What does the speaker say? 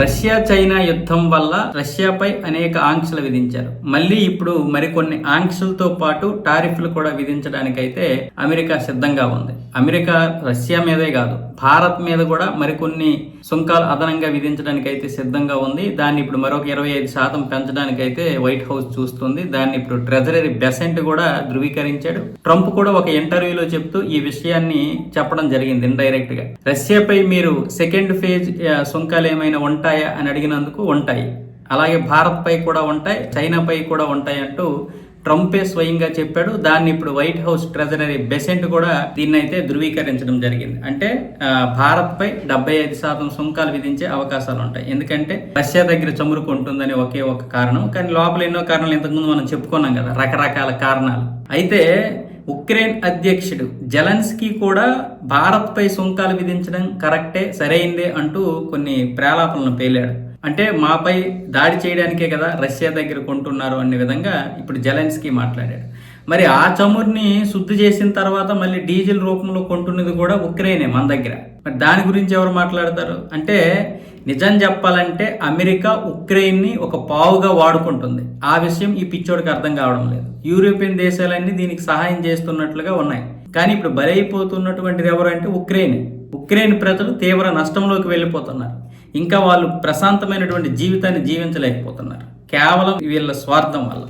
Russia China యుద్ధం వల్ల రష్యాపై అనేక ఆంక్షలు విధించారు. మళ్ళీ ఇప్పుడు మరికొన్ని ఆంక్షలతో పాటు టారిఫ్లు కూడా విధించడానికైతే అమెరికా సిద్ధంగా ఉంది. అమెరికా రష్యా మీదే కాదు భారత్ మీద కూడా మరికొన్ని సుంకాలు అదనంగా విధించడానికి అయితే సిద్ధంగా ఉంది. దాన్ని ఇప్పుడు మరొక ఇరవై ఐదు శాతం పెంచడానికైతే వైట్ హౌస్ చూస్తుంది. దాన్ని ఇప్పుడు ట్రెజరీ బెసెంట్ కూడా ధృవీకరించాడు. ట్రంప్ కూడా ఒక ఇంటర్వ్యూలో చెప్తూ ఈ విషయాన్ని చెప్పడం జరిగింది ఇండైరెక్ట్గా రష్యాపై మీరు సెకండ్ ఫేజ్ సుంకాలు ఏమైనా ఉంటాయా అని అడిగినందుకు ఉంటాయి. అలాగే భారత్పై కూడా ఉంటాయి చైనాపై కూడా ఉంటాయి అంటూ ట్రంపే స్వయంగా చెప్పాడు. దాన్ని ఇప్పుడు వైట్ హౌస్ ట్రెజరీ బెసెంట్ కూడా దీన్ని అయితే ధృవీకరించడం జరిగింది. అంటే భారత్పై డెబ్బై ఐదు శాతం సుంకాలు విధించే అవకాశాలు ఉంటాయి. ఎందుకంటే రష్యా దగ్గర చమురుకు ఉంటుందని ఒకే ఒక కారణం. కానీ లోపల ఎన్నో కారణాలు ఇంతకుముందు మనం చెప్పుకున్నాం కదా రకరకాల కారణాలు. అయితే ఉక్రెయిన్ అధ్యక్షుడు జలన్స్కీ కూడా భారత్పై సుంకాలు విధించడం కరెక్టే సరైందే అంటూ కొన్ని ప్రేలాపనలు పేలాడు. అంటే మాపై దాడి చేయడానికే కదా రష్యా దగ్గర కొంటున్నారు అనే విధంగా ఇప్పుడు జెలెన్స్కీ మాట్లాడాడు. మరి ఆ చమురుని శుద్ధి చేసిన తర్వాత మళ్ళీ డీజిల్ రూపంలో కొంటున్నది కూడా ఉక్రెయినే మన దగ్గర. మరి దాని గురించి ఎవరు మాట్లాడతారు? అంటే నిజం చెప్పాలంటే అమెరికా ఉక్రెయిన్ని ఒక పావుగా వాడుకుంటుంది. ఆ విషయం ఈ పిచ్చోడికి అర్థం కావడం లేదు. యూరోపియన్ దేశాలన్నీ దీనికి సహాయం చేస్తున్నట్లుగా ఉన్నాయి. కానీ ఇప్పుడు బలైపోతున్నటువంటిది ఎవరంటే ఉక్రెయిన్. ఉక్రెయిన్ ప్రజలు తీవ్ర నష్టంలోకి వెళ్ళిపోతున్నారు. ఇంకా వాళ్ళు ప్రశాంతమైనటువంటి జీవితాన్ని జీవించలేకపోతున్నారు. కేవలం వీళ్ళ స్వార్థం వల్ల.